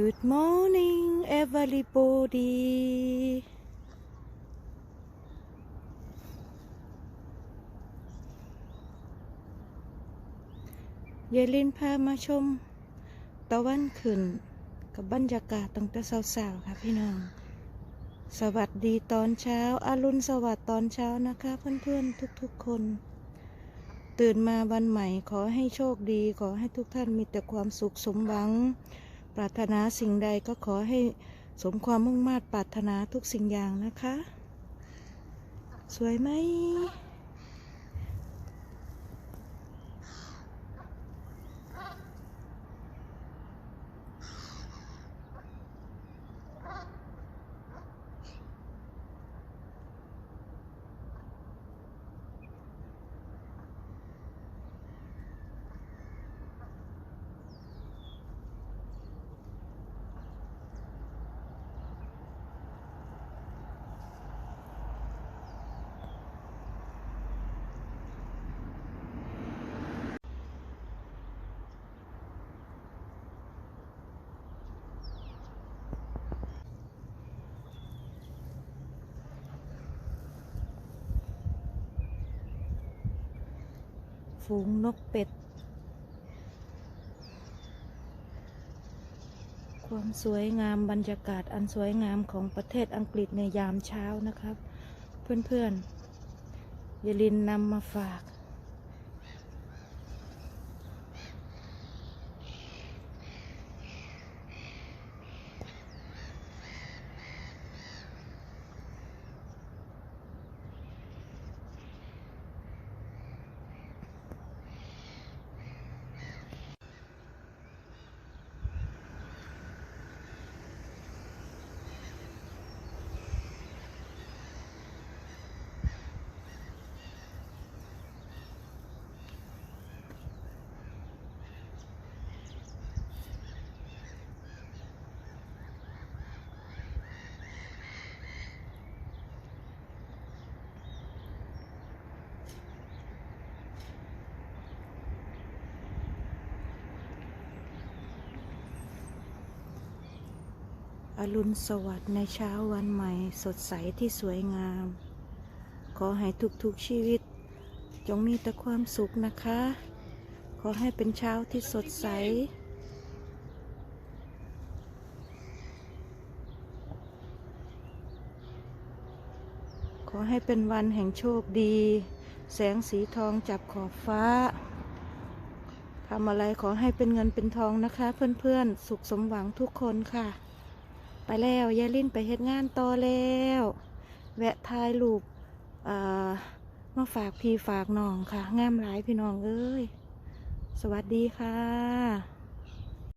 Good morning everybody เยลินพามาชม ตะวันขึ้น กับบรรยากาศตั้งแต่เช้าๆค่ะพี่น้อง สวัสดีตอนเช้า อารุณสวัสดิ์ตอนเช้านะคะ เพื่อนๆ ทุกๆคน ตื่นมาวันใหม่ขอให้โชคดี ขอให้ทุกท่านมีแต่ความสุขสมหวัง ปรารถนาสิ่งใดก็ขอให้สมความมุ่งมา่ปรารถนาทุกสิ่งอย่างนะคะ สวยไหม ฝูงนกเป็ด ความสวยงามบรรยากาศอันสวยงามของประเทศอังกฤษในยามเช้านะครับ เพื่อนๆยาลินนำมาฝาก อรุณสวัสดิ์ในเช้าวันใหม่สดใสที่สวยงาม ขอให้ทุกๆชีวิต จงมีแต่ความสุขนะคะ ขอให้เป็นเช้าที่สดใส ขอให้เป็นวันแห่งโชคดี แสงสีทองจับขอบฟ้าทำอะไรขอให้เป็นเงินเป็นทองนะคะ เพื่อนๆ สุขสมหวังทุกคนค่ะ ไปแล้วยายลินไปเฮ็ดงานต่อแล้ว แวะถ่ายรูปเอ่อมาฝากพี่ฝากน้องค่ะงามหลายพี่น้องเอ้ย สวัสดีค่ะ